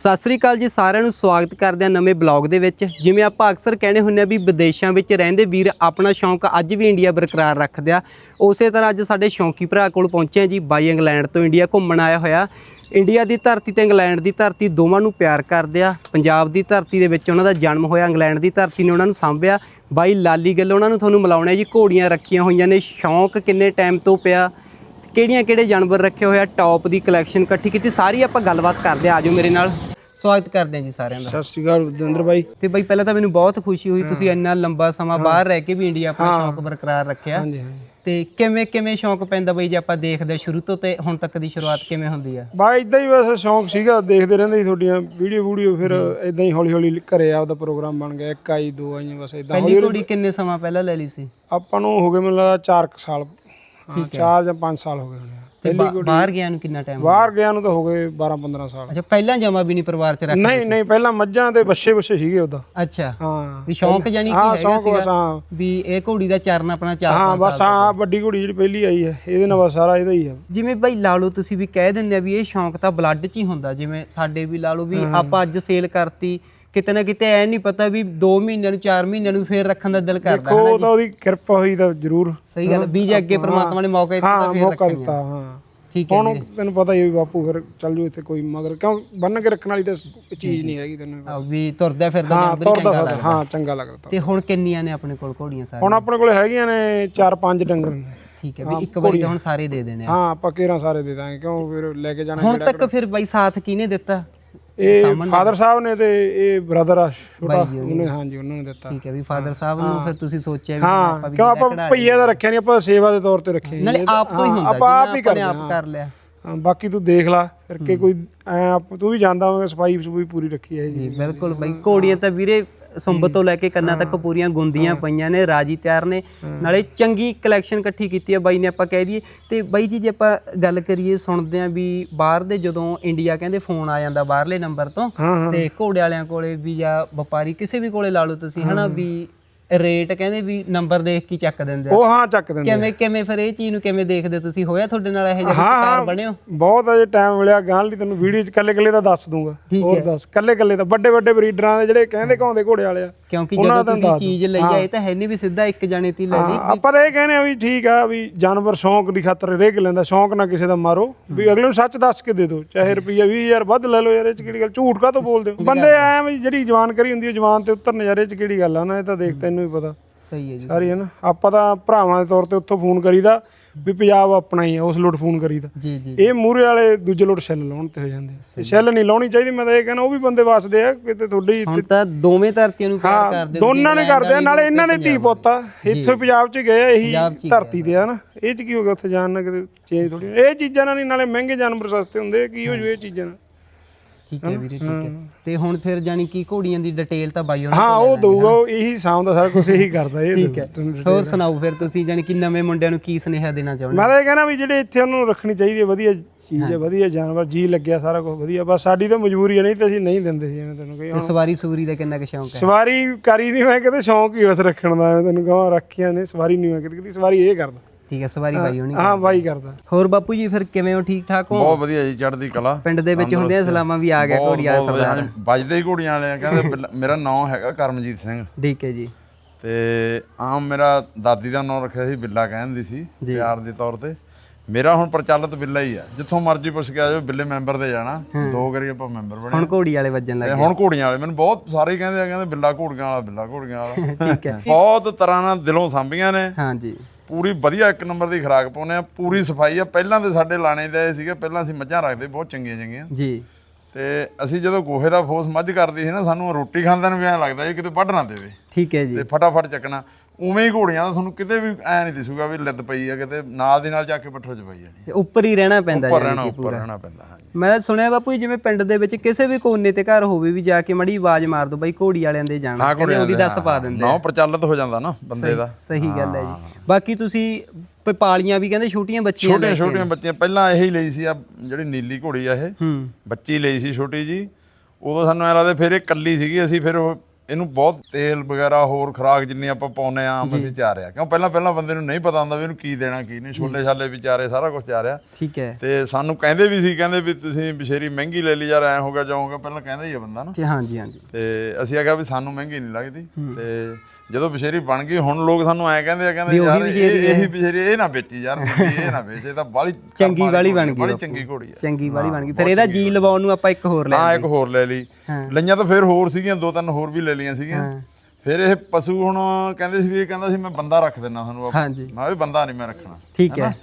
ਸਤਿ ਸ੍ਰੀ ਅਕਾਲ ਜੀ, ਸਾਰਿਆਂ ਨੂੰ ਸਵਾਗਤ ਕਰਦੇ ਹਾਂ ਨਵੇਂ ਬਲੌਗ ਦੇ ਵਿੱਚ। ਜਿਵੇਂ ਆਪਾਂ ਅਕਸਰ ਕਹਿੰਦੇ ਹੁੰਦੇ ਆ ਵੀ ਵਿਦੇਸ਼ਾਂ ਵਿੱਚ ਰਹਿੰਦੇ ਵੀਰ, ਆਪਣਾ ਸ਼ੌਂਕ ਅੱਜ ਵੀ ਇੰਡੀਆ ਬਰਕਰਾਰ ਰੱਖਦੇ ਆ। ਉਸੇ ਤਰ੍ਹਾਂ ਅੱਜ ਸਾਡੇ ਸ਼ੌਂਕੀ ਭਰਾ ਕੋਲ ਪਹੁੰਚੇ ਆ ਜੀ, ਬਾਈ ਇੰਗਲੈਂਡ ਤੋਂ ਇੰਡੀਆ ਘੁੰਮਣ ਆਇਆ ਹੋਇਆ। ਇੰਡੀਆ ਦੀ ਧਰਤੀ ਤੇ ਇੰਗਲੈਂਡ ਦੀ ਧਰਤੀ ਦੋਵਾਂ ਨੂੰ ਪਿਆਰ ਕਰਦੇ ਆ। ਪੰਜਾਬ ਦੀ ਧਰਤੀ ਦੇ ਵਿੱਚ ਉਹਨਾਂ ਦਾ ਜਨਮ ਹੋਇਆ, ਇੰਗਲੈਂਡ ਦੀ ਧਰਤੀ ਨੇ ਉਹਨਾਂ ਨੂੰ ਸਾਂਭਿਆ। ਬਾਈ ਲਾਲੀ ਗੱਲ ਉਹਨਾਂ ਨੂੰ ਤੁਹਾਨੂੰ ਮਿਲਾਉਣਾ ਜੀ, ਘੋੜੀਆਂ ਰੱਖੀਆਂ ਹੋਈਆਂ ਨੇ। ਸ਼ੌਂਕ ਕਿੰਨੇ ਟਾਈਮ ਤੋਂ ਪਿਆ ਕਿਹੜੀਆਂ ਕਿਹੜੇ ਜਾਨਵਰ ਰੱਖੇ ਹੋਏ ਆ, ਟੌਪ ਦੀ ਕਲੈਕਸ਼ਨ ਇਕੱਠੀ ਕੀਤੀ। ਸਾਰੀ ਆਪਾਂ ਗੱਲਬਾਤ ਕਰਦੇ ਆ ਆਜੋ ਮੇਰੇ ਨਾਲ। ਸਵਾਗਤ ਕਰਦੇ ਆ ਜੀ ਸਾਰਿਆਂ ਦਾ। ਸਤਿ ਸ਼੍ਰੀ ਅਕਾਲ ਵਿਦਿੰਦਰ ਬਾਈ। ਤੇ ਬਾਈ ਪਹਿਲਾਂ ਤਾਂ ਮੈਨੂੰ ਬਹੁਤ ਖੁਸ਼ੀ ਹੋਈ ਤੁਸੀਂ ਇੰਨਾ ਲੰਬਾ ਸਮਾਂ ਬਾਹਰ ਰਹਿ ਕੇ ਵੀ ਇੰਡੀਆ ਆਪਣਾ ਸ਼ੌਂਕ ਬਰਕਰਾਰ ਰੱਖਿਆ। ਹਾਂਜੀ ਹਾਂਜੀ। ਤੇ ਕਿਵੇਂ ਕਿਵੇਂ ਸ਼ੌਂਕ ਪੈਂਦਾ ਬਾਈ ਜੇ ਆਪਾਂ ਦੇਖਦੇ ਹਾਂ ਸ਼ੁਰੂ ਤੋਂ ਤੇ ਹੁਣ ਤੱਕ ਦੀ ਸ਼ੁਰੂਆਤ ਕਿਵੇਂ ਹੁੰਦੀ ਆ? ਬਾਈ ਇਦਾਂ ਹੀ ਬਸ ਸ਼ੌਂਕ ਸੀਗਾ ਦੇਖਦੇ ਰਹਿੰਦੇ ਸੀ ਤੁਹਾਡੀਆਂ ਵੀਡੀਓ ਵੀਡੀਓ ਫਿਰ ਇਦਾਂ ਹੀ ਹੌਲੀ ਹੌਲੀ ਘਰੇ ਆਪਦਾ ਪ੍ਰੋਗਰਾਮ ਬਣ ਗਿਆ ਇੱਕ ਆਈ ਦੋ ਆਈਆਂ ਬਸ ਇਦਾਂ ਪਹਿਲੀ ਘੋੜੀ ਕਿੰਨੇ ਸਮਾਂ ਪਹਿਲਾਂ ਲੈ ਲਈ ਸੀ? ਆਪਾਂ ਨੂੰ ਹੋ ਗਏ ਮੈਨੂੰ ਲੱਗਦਾ 4 ਸਾਲ। ਹਾਂ 4 ਜਾਂ 5 ਸਾਲ ਹੋ ਗਏ ਹੋਣੇ। ਤੇ ਬਾ- ਬਾਹਰ ਗਿਆ ਨੂੰ ਕਿੰਨਾ ਟਾਈਮ ਬਾਹਰ ਗਿਆ ਨੂੰ ਤਾਂ ਹੋ ਗਏ 12 15 ਸਾਲ। ਅੱਛਾ ਪਹਿਲਾਂ ਜਮਾ ਵੀ ਨਹੀਂ ਪਰਿਵਾਰ ਚ ਰੱਖ ਨਹੀਂ ਨਹੀਂ ਪਹਿਲਾਂ ਮੱਝਾਂ ਤੇ ਬੱਛੇ ਬੱਛੇ ਸੀਗੇ ਉਹਦਾ ਅੱਛਾ। ਹਾਂ। ਵੀ ਸ਼ੌਂਕ ਜਾਨੀ ਕੀ ਹਾਂ ਹੈਗਾ ਸ਼ੌਂਕ ਬਸ ਸੀਗਾ ਹਾਂ। ਵੀ ਇਹ ਘੋੜੀ ਦਾ ਚਰਨ ਆਪਣਾ ਚਾਰ ਹਾਂ ਬਸ ਹਾਂ ਵੱਡੀ ਕੁੜੀ ਜਿਹੜੀ ਪਹਿਲੀ ਆਈ ਹੈ ਇਹਦੇ ਨਾਲ ਬਸ ਸਾਰਾ ਇਹਦਾ ਹੀ ਹੈ। ਜਿਵੇਂ ਭਾਈ ਲਾ ਲਓ ਤੁਸੀਂ ਵੀ ਕਹਿ ਦਿੰਦੇ ਆ ਵੀ ਇਹ ਸ਼ੌਂਕ ਤਾਂ ਬਲੱਡ 'ਚ ਹੀ ਹੁੰਦਾ ਜਿਵੇਂ ਸਾਡੇ ਵੀ ਲਾ ਲਓ ਵੀ ਆਪਾਂ ਅੱਜ ਸੇਲ ਕਰਤੀ ਕਿਤੇ ਨਾ ਕਿਤੇ ਐ ਨਹੀਂ ਪਤਾ ਵੀ 2 ਮਹੀਨਿਆਂ ਨੂੰ 4 ਮਹੀਨਿਆਂ ਨੂੰ ਫੇਰ ਰੱਖਣ ਦਾ ਦਿਲ ਕਰਦਾ ਉਹ ਤਾਂ ਉਹਦੀ ਕਿਰਪਾ ਹੋਈ ਤਾਂ ਜ਼ਰੂਰ ਸਹੀ ਗੱਲ ਵੀ ਜੇ ਅੱਗੇ ਪ੍ਰਮਾਤਮਾ ਨੇ ਮੌਕਾ ਦਿੱਤਾ ਤਾਂ ਫੇਰ ਮੌਕਾ ਰੱਖਣੀ ਦਿੱਤਾ ਹਾਂ। ਠੀਕ ਹੈ ਹੁਣ ਤੈਨੂੰ ਪਤਾ ਹੀ ਹੈ ਬਾਪੂ ਫਿਰ ਚੱਲ ਜੂ ਇੱਥੇ ਕੋਈ ਮਗਰ ਕਿਉਂ ਬੰਨ ਕੇ ਰੱਖਣ ਵਾਲੀ ਤਾਂ ਚੀਜ਼ ਨਹੀਂ ਹੈਗੀ ਤੈਨੂੰ ਆ ਵੀ ਤੁਰਦਾ ਫਿਰਦਾ ਹਾਂ ਤੁਰਦਾ ਚੰਗਾ ਫਿਰਦਾ ਲੱਗਦਾ। ਹਾਂ ਚੰਗਾ ਲੱਗਦਾ ਤਾਂ। ਹੁਣ ਕਿੰਨੀਆਂ ਨੇ ਆਪਣੇ ਕੋਲ ਘੋੜੀਆਂ ਸਾਰੀਆਂ? ਹੁਣ ਆਪਣੇ ਕੋਲੇ ਹੈਗੀਆਂ ਨੇ 4-5 ਡੰਗਰ ਨੇ। ਠੀਕ ਹੈ ਵੀ ਇੱਕ ਵਾਰੀ ਤਾਂ ਹੁਣ ਸਾਰੇ ਦੇ ਦੇਣੇ ਹਾਂ ਆਪਾਂ ਕੇਰਾਂ ਸਾਰੇ ਦੇ ਦਾਂਗੇ ਕਿਉਂ ਫਿਰ ਲੈ ਕੇ ਜਾਣਾ ਹੁਣ ਤੱਕ ਫਿਰ ਬਾਈ ਸਾਥ ਕਿਹਨੇ ਦਿੱਤਾ? ਇਹ ਫਾਦਰ ਸਾਹਿਬ ਨੇ ਤੇ ਇਹ ਬ੍ਰਦਰ ਆ ਛੋਟਾ ਉਹਨੇ ਹਾਂਜੀ ਉਹਨਾਂ ਨੇ ਦਿੱਤਾ। ਠੀਕ ਹੈ ਵੀ ਫਾਦਰ ਸਾਹਿਬ ਨੂੰ ਫਿਰ ਤੁਸੀਂ ਸੋਚਿਆ ਵੀ ਹਾਂ ਆਪਾਂ ਵੀ ਕਿਉਂ ਆਪਾਂ ਭਈਆ ਦਾ ਰੱਖਿਆ ਨਹੀਂ ਆਪਾਂ ਸੇਵਾ ਦੇ ਤੌਰ ਤੇ ਰੱਖੇ ਨਾਲੇ ਆਪ ਤੋਂ ਹੀ ਹੁੰਦਾ ਆਪਾਂ ਆਪ ਹੀ ਕਰਦੇ ਆਪਾਂ ਕਰ ਲਿਆ। ਹਾਂ ਬਾਕੀ ਤੂੰ ਦੇਖ ਲੈ ਫਿਰ ਕੇ ਕੋਈ ਐਂ ਆਪ ਤੂੰ ਵੀ ਜਾਣਦਾ ਹੋਵੇਂਗਾ ਸਫ਼ਾਈ ਸਫੂਈ ਪੂਰੀ ਰੱਖੀ ਹੈ ਜੀ ਜੀ ਬਿਲਕੁਲ ਬਾਈ ਘੋੜੀਆਂ ਤਾਂ ਵੀਰੇ ਸੁੰਬ ਤੋਂ ਲੈ ਕੇ ਕੰਨਾਂ ਤੱਕ ਪੂਰੀਆਂ ਗੁੰਦੀਆਂ ਪਈਆਂ ਨੇ ਰਾਜੀ ਤਿਆਰ ਨੇ। ਨਾਲੇ ਚੰਗੀ ਕਲੈਕਸ਼ਨ ਇਕੱਠੀ ਕੀਤੀ ਹੈ ਬਾਈ ਨੇ ਆਪਾਂ ਕਹਿ ਦਈਏ। ਤੇ ਬਾਈ ਜੀ ਜੇ ਆਪਾਂ ਗੱਲ ਕਰੀਏ ਸੁਣਦੇ ਆ ਵੀ ਬਾਹਰ ਦੇ ਜਦੋਂ ਇੰਡੀਆ ਕਹਿੰਦੇ ਫੋਨ ਆ ਜਾਂਦਾ ਬਾਹਰਲੇ ਨੰਬਰ ਤੋਂ ਤੇ ਘੋੜੇ ਵਾਲਿਆਂ ਕੋਲੇ ਵੀ ਜਾਂ ਵਪਾਰੀ ਕਿਸੇ ਵੀ ਕੋਲੇ ਲਾ ਲਓ ਤੁਸੀਂ ਹਨਾ ਵੀ ਰੇਟ ਕਹਿੰਦੇ ਵੀ ਨੰਬਰ ਦੇਖ ਕੇ ਚੱਕ ਦਿੰਦੇ ਆ। ਉਹ ਹਾਂ ਚੱਕ ਦਿੰਦੇ ਕਿਵੇਂ ਕਿਵੇਂ ਫਿਰ ਇਹ ਚੀਜ਼ ਨੂੰ ਕਿਵੇਂ ਦੇਖਦੇ ਤੁਸੀਂ? ਹੋਇਆ ਤੁਹਾਡੇ ਨਾਲ ਇਹੋ ਜਿਹਾ ਹਾਂ, ਸ਼ਿਕਾਰ ਹਾਂ। ਬਣਿਓ? ਬਹੁਤ ਅਜੇ ਟਾਈਮ ਮਿਲਿਆ ਗਾਂ ਲਈ ਤੈਨੂੰ ਵੀਡੀਓ ਚ ਕੱਲੇ ਕੱਲੇ ਦਾ ਦੱਸ ਦੂੰਗਾ। ਹੋਰ ਦੱਸ ਕੱਲੇ ਕੱਲੇ ਦਾ। ਵੱਡੇ ਵੱਡੇ ਬਰੀਡਰਾਂ ਦੇ ਜਿਹੜੇ ਕਹਿੰਦੇ ਘਾਉਂਦੇ ਘੋੜੇ ਵਾਲੇ ਆ ਕਿਉਂਕਿ ਜਦੋਂ ਤੁਸੀਂ ਚੀਜ਼ ਲਈ ਆ ਇਹ ਤਾਂ ਹੈ ਨਹੀਂ ਵੀ ਸਿੱਧਾ ਇੱਕ ਜਾਣੇ ਤੇ ਹੀ ਲੈ ਲਈ। ਹਾਂ, ਆਪਾਂ ਤਾਂ ਇਹ ਕਹਿੰਦੇ ਆ ਵੀ ਠੀਕ ਆ ਵੀ ਜਾਨਵਰ ਸ਼ੌਂਕ ਦੀ ਖਾਤਰ ਰੇਗ ਲੈਂਦਾ ਸ਼ੌਂਕ ਨਾ ਕਿਸੇ ਦਾ ਮਾਰੋ। ਵੀ ਅਗਲੇ ਨੂੰ ਸੱਚ ਦੱਸ ਕੇ ਦੇ ਦਿਓ ਚਾਹੇ ਰੁਪਈਆ 20000 ਵੱਧ ਲੈ ਲਓ ਯਾਰ ਇਹ ਚ ਕਿਹੜੀ ਗੱਲ ਝੂਠ ਕਾ ਤੋਂ ਬੋਲਦੇ ਹੋ? ਬੰਦੇ ਐ ਵੀ ਜਿਹੜੀ ਜਵਾਨ ਕਰੀ ਹੁੰਦੀ ਹੈ ਜਵਾਨ ਤੇ ਉੱਤਰ ਨਜ਼ਾਰੇ ਚ ਕਿਹੜੀ ਗੱਲ ਆ? ਨਾ ਇਹ ਤਾਂ ਦੇਖ ਤੈਨੂੰ ਵੀ ਪਤਾ। ਸਹੀ ਹੈ ਜੀ ਸਾਰੀ ਹੈ ਨਾ। ਆਪਾਂ ਤਾਂ ਭਰਾਵਾਂ ਦੇ ਤੌਰ ਤੇ ਉੱਥੋਂ ਫੋਨ ਕਰੀਦਾ ਵੀ ਪੰਜਾਬ ਆਪਣਾ ਹੀ ਆ ਉਸ ਲੋਟ ਫੋਨ ਕਰੀਦਾ। ਜੀ ਜੀ ਇਹ ਮੂਰੇ ਵਾਲੇ ਦੂਜੇ ਲੋਟ ਸੈੱਲ ਲਾਉਣ ਤੇ ਹੋ ਜਾਂਦੇ ਸੈੱਲ ਨਹੀਂ ਲਾਉਣੀ ਚਾਹੀਦੀ ਮੈਂ ਤਾਂ ਇਹ ਕਹਿੰਦਾ ਉਹ ਵੀ ਬੰਦੇ ਵਸਦੇ ਆ ਕਿਤੇ ਤੁਹਾਡੀ ਹੁਣ ਤਾਂ ਦੋਵੇਂ ਧਰਤੀਆਂ ਨੂੰ ਪਿਆਰ ਹਾਂ ਕਰਦੇ ਦੋਨਾਂ ਨੇ ਕਰਦੇ ਆ ਨਾਲੇ ਇਹਨਾਂ ਦੇ ਧੀ ਪੁੱਤ ਆ। ਇੱਥੇ ਪੰਜਾਬ 'ਚ ਗਏ ਆ ਇਹੀ ਹੀ ਧਰਤੀ ਤੇ ਆ ਨਾ। ਇਹ 'ਚ ਕੀ ਹੋ ਗਿਆ ਉੱਥੇ ਜਾਣ ਨਾਲ ਕਿਤੇ ਚੇਂਜ ਥੋੜੀ ਇਹ ਚੀਜ਼ਾਂ ਨਾਲ ਨਹੀਂ ਨਾਲੇ ਮਹਿੰਗੇ ਜਾਨਵਰ ਸਸਤੇ ਹੁੰਦੇ ਕੀ ਹੋ ਜੂ ਇਹ ਚੀਜ਼ਾਂ ਨਾਲ? ਠੀਕ ਹੈ ਵੀਰੇ ਠੀਕ ਹੈ। ਤੇ ਹੁਣ ਫਿਰ ਜਾਨੀ ਕਿ ਘੋੜੀਆਂ ਦੀ ਡਿਟੇਲ ਤਾਂ ਬਾਈ ਉਹਨਾਂ ਹਾਂ ਉਹ ਦਊਗਾ ਉਹ ਇਹੀ ਸਾਂਭਦਾ ਸਾਰਾ ਕੁਝ ਇਹੀ ਕਰਦਾ ਇਹ ਠੀਕ ਹੈ। ਹੋਰ ਸੁਣਾਓ ਫਿਰ ਤੁਸੀਂ ਜਾਨੀ ਕਿ ਨਵੇਂ ਮੁੰਡਿਆਂ ਨੂੰ ਕੀ ਸੁਨੇਹਾ ਦੇਣਾ ਚਾਹੁੰਦੇ ਮੈਂ ਤਾਂ ਇਹ ਕਹਿੰਦਾ ਵੀ ਜਿਹੜੇ ਇੱਥੇ ਉਹਨੂੰ ਰੱਖਣੀ ਚਾਹੀਦੀ ਹੈ ਵਧੀਆ ਚੀਜ਼ ਹੈ ਵਧੀਆ ਜਾਨਵਰ ਜੀ ਲੱਗਿਆ ਸਾਰਾ ਕੁਝ ਵਧੀਆ ਬਸ ਸਾਡੀ ਤਾਂ ਮਜਬੂਰੀ ਹੈ ਨਹੀਂ ਤਾਂ ਅਸੀਂ ਨਹੀਂ ਦਿੰਦੇ ਸੀ ਐਵੇਂ ਤੈਨੂੰ ਕਹੀ ਸਵਾਰੀ ਸੂਰੀ ਦਾ ਕਿੰਨਾ ਕੁ ਸ਼ੌਂਕ ਹੈ? ਸਵਾਰੀ ਕਰੀ ਨਹੀਂ ਮੈਂ ਕਿਤੇ ਸ਼ੌਂਕ ਹੀ ਉਸ ਰੱਖਣ ਦਾ ਮੈਂ ਤੈਨੂੰ ਕਹਾਂ ਰੱਖੀਆਂ ਨੇ ਸਵਾਰੀ ਨਹੀਂ ਮੈਂ ਕਿਤੇ ਕਿਤੇ ਸਵਾਰੀ ਇਹ ਕਰਦਾ। ਠੀਕ ਹੈ ਸਵਾਰੀ ਬਾਈ ਹੋਣੀ ਹਾਂ ਬਾਈ ਕਰਦਾ। ਹੋਰ ਬਾਪੂ ਜੀ ਫਿਰ ਕਿਵੇਂ ਹੋ ਠੀਕ ਠਾਕ ਹੋ? ਬਹੁਤ ਵਧੀਆ ਜੀ ਚੜ੍ਹਦੀ ਕਲਾ। ਪਿੰਡ ਦੇ ਵਿੱਚ ਹੁੰਦੇ ਆ ਸਲਾਮਾਂ ਵੀ ਆ ਗਿਆ ਘੋੜੀਆ ਸਰਦਾਰ ਵੱਜਦੇ ਹੀ ਘੋੜੀਆਂ ਵਾਲੇ ਆ ਕਹਿੰਦੇ ਮੇਰਾ ਨਾਮ ਹੈਗਾ ਕਰਮਜੀਤ ਸਿੰਘ। ਠੀਕ ਹੈ ਜੀ। ਤੇ ਆਮ ਮੇਰਾ ਦਾਦੀ ਦਾ ਨਾਮ ਰੱਖਿਆ ਸੀ ਬਿੱਲਾ ਕਹਿੰਦੀ ਸੀ ਪਿਆਰ ਦੇ ਤੌਰ ਤੇ। ਮੇਰਾ ਹੁਣ ਪ੍ਰਚਲਿਤ ਬਿੱਲਾ ਹੀ ਆ। ਜਿੱਥੋਂ ਮਰਜ਼ੀ ਪੁੱਛ ਕੇ ਆ ਜਾਓ ਬਿੱਲੇ ਮੈਂਬਰ ਦੇ ਜਾਣਾ। ਦੋ ਵਾਰੀ ਆਪਾਂ ਮੈਂਬਰ ਬਣੇ। ਹੁਣ ਘੋੜੀ ਵਾਲੇ ਵੱਜਣ ਲੱਗ ਹੁਣ ਘੋੜੀਆਂ ਵਾਲੇ ਮੈਨੂੰ ਬਹੁਤ ਸਾਰੇ ਕਹਿੰਦੇ ਆ ਕਹਿੰਦੇ ਬਿੱਲਾ ਘੋੜੀਆਂ ਵਾਲਾ ਬਿੱਲਾ ਘੋੜੀਆਂ ਵਾਲਾ। ਠੀਕ ਹੈ। ਬਹੁਤ ਤਰ੍ਹਾਂ ਨਾਲ ਦਿਲੋਂ ਸਾਂਭੀਆਂ ਨੇ। ਹਾਂਜੀ ਪੂਰੀ ਵਧੀਆ ਇੱਕ ਨੰਬਰ ਦੀ ਖੁਰਾਕ ਪਾਉਨੇ ਆ ਪੂਰੀ ਸਫ਼ਾਈ ਆ। ਪਹਿਲਾਂ ਤੇ ਸਾਡੇ ਲਾਣੇ ਦੇ ਸੀਗੇ। ਪਹਿਲਾਂ ਅਸੀਂ ਮੱਝਾਂ ਰੱਖਦੇ ਬਹੁਤ ਚੰਗੀਆਂ ਚੰਗੀਆਂ। ਜੀ। ਤੇ ਅਸੀਂ ਜਦੋਂ ਗੋਹੇ ਦਾ ਫੋਸ ਮੱਝ ਕਰਦੀ ਸੀ ਨਾ ਸਾਨੂੰ ਰੋਟੀ ਖਾਂਦਿਆਂ ਨੂੰ ਵੀ ਐਂ ਲੱਗਦਾ ਸੀ ਕਿਤੇ ਵੱਢ ਨਾ ਦੇਵੇ। ਠੀਕ ਹੈ ਜੀ। ਤੇ ਫਟਾਫਟ ਚੱਕਣਾ। ਉਵੇਂ ਹੀ ਘੋੜੀਆਂ ਦਾ ਤੁਹਾਨੂੰ ਕਿਤੇ ਵੀ ਐ ਨਹੀਂ ਦਿਸੂਗਾ ਵੀ ਲਿੱਦ ਪਈ ਆ ਕਿਤੇ ਨਾਲ ਦੀ ਨਾਲ ਜਾ ਕੇ ਪੱਠੋ ਚ ਪਈ ਜਾਣੀ ਤੇ ਉੱਪਰ ਹੀ ਰਹਿਣਾ ਪੈਂਦਾ ਉੱਪਰ ਰਹਿਣਾ ਉੱਪਰ ਪੂਰਾ। ਰਹਿਣਾ ਪੈਂਦਾ ਹਾਂਜੀ। ਮੈਂ ਸੁਣਿਆ ਬਾਪੂ ਜੀ ਜਿਵੇਂ ਪਿੰਡ ਦੇ ਵਿੱਚ ਕਿਸੇ ਵੀ ਕੋਨੇ ਤੇ ਘਰ ਹੋਵੇ ਵੀ ਜਾ ਕੇ ਮੜੀ ਆਵਾਜ਼ ਮਾਰ ਦੋ ਬਾਈ ਘੋੜੀ ਵਾਲਿਆਂ ਦੇ ਜਾਣਾ ਹਾਂ ਕਹਿੰਦੇ ਉਹਦੀ ਦੱਸ ਪਾ ਦਿੰਦੇ ਨਾ ਪ੍ਰਚਲਿਤ ਹੋ ਜਾਂਦਾ ਨਾ ਬੰਦੇ ਦਾ। ਸਹੀ ਗੱਲ ਹੈ ਜੀ। ਬਾਕੀ ਤੁਸੀਂ ਪਾਲੀਆਂ ਵੀ ਕਹਿੰਦੇ ਛੋਟੀਆਂ ਬੱਚੀਆਂ ਛੋਟੀਆਂ ਛੋਟੀਆਂ ਬੱਚੀਆਂ ਪਹਿਲਾਂ ਇਹੀ ਲਈ ਸੀ ਆ ਜਿਹੜੀ ਨੀਲੀ ਘੋੜੀ ਆ ਇਹ। ਹੂੰ। ਬੱਚੀ ਲਈ ਸੀ ਛੋਟੀ ਜੀ। ਉਦੋਂ ਸਾਨੂੰ ਐ ਲੱਗਦਾ ਫਿਰ ਇਹ ਕੱਲੀ ਸੀਗੀ ਅਸੀਂ ਫਿਰ ਉਹ ਇਹਨੂੰ ਬਹੁਤ ਤੇਲ ਵਗੈਰਾ ਹੋਰ ਖੁਰਾਕ ਜਿੰਨੀ ਆਪਾਂ ਪਾਉਨੇ ਆ ਅਸੀਂ ਚਾਰਿਆ ਕਿਉਂ? ਪਹਿਲਾਂ ਪਹਿਲਾਂ ਬੰਦੇ ਨੂੰ ਨਹੀਂ ਪਤਾ ਹੁੰਦਾ ਵੀ ਇਹਨੂੰ ਕੀ ਦੇਣਾ ਕੀ ਨਹੀਂ। ਛੋਲੇ ਛਾਲੇ ਵੀ ਚਾਰੇ ਸਾਰਾ ਕੁਝ ਚਾਰਿਆ ਠੀਕ ਹੈ। ਤੇ ਸਾਨੂੰ ਕਹਿੰਦੇ ਵੀ ਸੀ ਕਹਿੰਦੇ ਵੀ ਤੁਸੀਂ ਬਸ਼ੇਰੀ ਮਹਿੰਗੀ ਲੈ ਲਈ ਯਾਰ ਐ ਹੋਗਾ ਜਾਊਗਾ ਪਹਿਲਾਂ ਕਹਿੰਦਾ ਹੀ ਆ ਬੰਦਾ ਨਾ। ਜੀ ਹਾਂਜੀ ਹਾਂਜੀ। ਤੇ ਅਸੀਂ ਆਖਿਆ ਵੀ ਸਾਨੂੰ ਮਹਿੰਗੀ ਨਹੀਂ ਲੱਗਦੀ। ਤੇ ਜਦੋਂ ਬਸ਼ੇਰੀ ਬਣ ਗਈ ਹੁਣ ਲੋਕ ਸਾਨੂੰ ਐ ਕਹਿੰਦੇ ਆ ਕਹਿੰਦੇ ਯਾਰ ਇਹ ਬਸ਼ੇਰੀ ਇਹ ਨਾ ਵੇਚੀ ਯਾਰ ਇਹ ਨਾ ਵੇਚ ਤਾਂ ਬਾਲੀ ਚੰਗੀ ਵਾਲੀ ਬਣ ਗਈ ਬਾਪੂ। ਚੰਗੀ ਘੋੜੀ ਆ। ਚੰਗੀ ਵਾਲੀ ਬਣ ਗਈ। ਫਿਰ ਇਹਦਾ ਜੀ ਲਵਾਉਣ ਨੂੰ ਆਪਾਂ ਇੱਕ ਹੋਰ ਲੈ ਹਾਂ ਇੱਕ ਹੋਰ ਲੈ ਲਈ। ਲਈਆਂ ਤਾਂ ਫਿਰ ਹੋਰ ਸੀਗੀਆਂ ਦੋ ਤਿੰਨ ਹੋਰ ਵੀ ਲੈ ਲਈਆਂ ਸੀਗੀਆਂ। ਹਾਂ। ਫਿਰ ਇਹ ਪਸ਼ੂ ਹੁਣ ਕਹਿੰਦੇ ਸੀ ਵੀ ਇਹ ਕਹਿੰਦਾ ਸੀ ਮੈਂ ਬੰਦਾ ਰੱਖ ਦਿੰਦਾ ਤੁਹਾਨੂੰ ਬਾਪੂ। ਹਾਂਜੀ। ਮੈਂ ਵੀ ਬੰਦਾ ਨਹੀਂ ਮੈਂ ਰੱਖਣਾ। ਠੀਕ ਹੈ।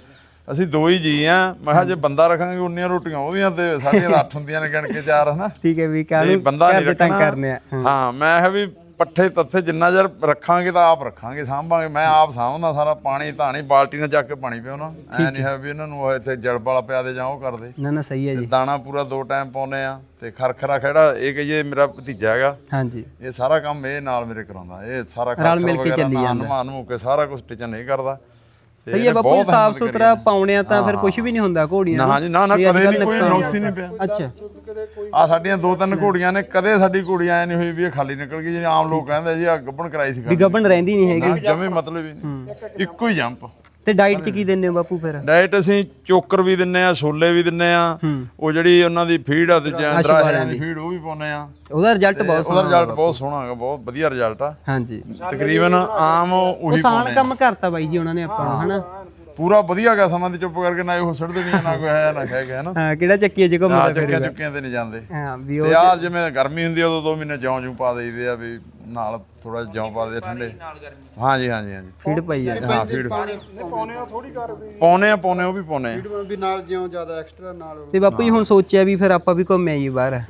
ਅਸੀਂ ਦੋ ਹੀ ਜੀ ਆ। ਮੈਂ ਕਿਹਾ ਜੇ ਬੰਦਾ ਰੱਖਾਂਗੇ ਉਨੀਆਂ ਰੋਟੀਆਂ ਉਹਦੀਆਂ ਤੇ ਸਾਡੀਆਂ ਤਾਂ ਅੱਠ ਹੁੰਦੀਆਂ ਨੇ ਗਿਣ ਕੇ ਚਾਰ ਹਨਾ? ਠੀਕ ਹੈ ਵੀ ਵੀ ਕਾਹਨੂੰ ਬੰਦਾ ਨਹੀਂ ਘਰ ਦੇ ਤੰਗ ਰੱਖਣਾ। ਕਰਨੇ ਆ। ਹਾਂ। ਹਾਂ ਮੈਂ ਕਿਹਾ ਵੀ ਪੱਠੇ ਤੱਥੇ ਜਿੰਨਾ ਚਿਰ ਰੱਖਾਂਗੇ ਤਾਂ ਆਪ ਰੱਖਾਂਗੇ ਸਾਂਭਾਂਗੇ। ਮੈਂ ਆਪ ਸਾਂਭਦਾ ਸਾਰਾ ਪਾਣੀ ਧਾਣੀ ਬਾਲਟੀ ਨਾਲ ਚੱਕ ਕੇ ਪਾਣੀ ਪਿਆਉਣਾ ਐ ਨਹੀਂ ਹੈ ਵੀ ਇਹਨਾਂ ਨੂੰ ਉਹ ਇੱਥੇ ਜਲ ਵਾਲਾ ਪਿਆ ਦੇ ਜਾਂ ਉਹ ਕਰਦੇ ਨਾ ਨਾ ਸਹੀ ਹੈ ਜੀ। ਦਾਣਾ ਪੂਰਾ ਦੋ ਟਾਈਮ ਪਾਉਨੇ ਆ ਤੇ ਖਰਖਰਾ ਖੜਾ ਇਹ ਕਹੀਏ ਮੇਰਾ ਭਤੀਜਾ ਹੈਗਾ। ਹਾਂਜੀ। ਇਹ ਸਾਰਾ ਕੰਮ ਇਹ ਨਾਲ ਮੇਰੇ ਕਰਾਉਂਦਾ। ਇਹ ਸਾਰਾ ਰਲ ਮਿਲ ਕੇ ਚੱਲੀ ਜਾਂਦਾ। ਨਮਾਨ ਨੂੰ ਕੇ ਸਾਰਾ ਕੁਝ ਟਿਚਨ ਨਹੀਂ ਕਰਦਾ। ਸਹੀ ਹੈ ਬਾਪੂ ਸਾਫ਼ ਸੁਥਰਾ ਪਾਉਣਿਆ ਤਾਂ ਫਿਰ ਕੁਝ ਵੀ ਨਹੀਂ ਹੁੰਦਾ ਘੋੜੀਆਂ ਨਾ। ਹਾਂਜੀ ਨਾ ਨਾ ਕਦੇ ਨਹੀਂ ਕੋਈ ਨੁਕਸਾਨ ਨੁਕਸ ਨਹੀਂ ਪਿਆ। ਅੱਛਾ। ਆ ਸਾਡੀਆਂ ਦੋ ਤਿੰਨ ਘੋੜੀਆਂ ਨੇ ਕਦੇ ਸਾਡੀ ਘੋੜੀ ਐ ਨਹੀਂ ਹੋਈ ਵੀ ਇਹ ਖਾਲੀ ਨਿਕਲ ਗਈ ਜਿਵੇਂ ਆਮ ਲੋਕ ਕਹਿੰਦੇ ਜੀ ਆ ਗੱਬਣ ਕਰਾਈ ਸੀ ਵੀ ਗੱਬਣ ਰਹਿੰਦੀ ਨਹੀਂ ਹੈਗੀ। ਜਮੇ ਮਤਲਬ ਹੀ ਨਹੀਂ। ਇੱਕੋ ਹੀ ਜੰਪ। ਤੇ ਡਾਈਟ ਚ ਕੀ ਦਿੰਦੇ ਹੋ ਬਾਪੂ ਫਿਰ? ਡਾਈਟ ਅਸੀਂ ਚੋਕਰ ਵੀ ਦਿੰਨੇ ਆ ਛੋਲੇ ਵੀ ਦਿੰਨੇ ਆ। ਹੂੰ। ਉਹ ਜਿਹੜੀ ਉਹਨਾਂ ਦੀ ਫੀਡ ਆ ਦੂਜਿਆਂ ਦਰਾਹੇ ਦੀ ਫੀਡ ਉਹ ਵੀ ਪਾਉਨੇ ਆ। ਉਹਦਾ ਰਿਜ਼ਲਟ ਬਹੁਤ ਉਹਦਾ ਰਿਜ਼ਲਟ ਬਹੁਤ ਸੋਹਣਾ ਹੈਗਾ ਬਹੁਤ ਵਧੀਆ ਰਿਜ਼ਲਟ ਆ। ਹਾਂਜੀ। ਤਕਰੀਬਨ ਆਮ ਉਹੀ ਆਸਾਨ ਕੰਮ ਕਰਤਾ ਬਾਈ ਜੀ ਉਹਨਾਂ ਨੇ ਆਪਾਂ ਨੂੰ ਹਨਾ? ਪੂਰਾ ਵਧੀਆ ਗਾ ਸਮਾਂ ਦੀ ਚੁੱਪ ਕਰਕੇ ਨਾ ਇਹ ਛੱਡਦੇ ਨਹੀਂ ਨਾ ਕੋਈ ਹੈ ਨਾ ਕਹਿ ਗਿਆ ਨਾ ਹਾਂ ਕਿਹੜਾ ਚੱਕੀ ਜੇ ਆ ਘੁੰਮਦਾ ਚੱਕਿਆਂ ਚੁੱਕਿਆਂ ਤੇ ਨਹੀਂ ਜਾਂਦੇ। ਹਾਂ ਵੀ ਉਹ ਤੇ ਆ ਜਿਵੇਂ ਗਰਮੀ ਹੁੰਦੀ ਆ ਉਦੋਂ ਦੋ ਮਹੀਨੇ ਜੌਂ ਜੂ ਪਾ ਦੇਈਦੇ ਆ ਵੀ ਨਾਲ ਥੋੜਾ ਜੌਂ ਪਾ ਦੇ ਠੰਡੇ। ਹਾਂਜੀ ਹਾਂਜੀ ਹਾਂਜੀ। ਫੀਡ ਪਈ ਜਾਂਦੀ ਹਾਂ ਫੀਡ ਪਾਉਨੇ ਆ ਥੋੜੀ ਕਰ ਵੀ। ਪਾਉਨੇ ਆ ਪਾਉਨੇ ਉਹ ਵੀ ਪਾਉਨੇ ਆ। ਵੀ ਨਾਲ ਜਿਉਂ ਜ਼ਿਆਦਾ ਐਕਸਟਰਾ ਨਾਲ ਤੇ ਬਾਪੂ ਜੀ ਹੁਣ ਸੋਚਿਆ ਵੀ ਫਿਰ ਆਪਾਂ ਵੀ ਘੁੰਮੇ ਆਈਏ ਬਾਹਰ।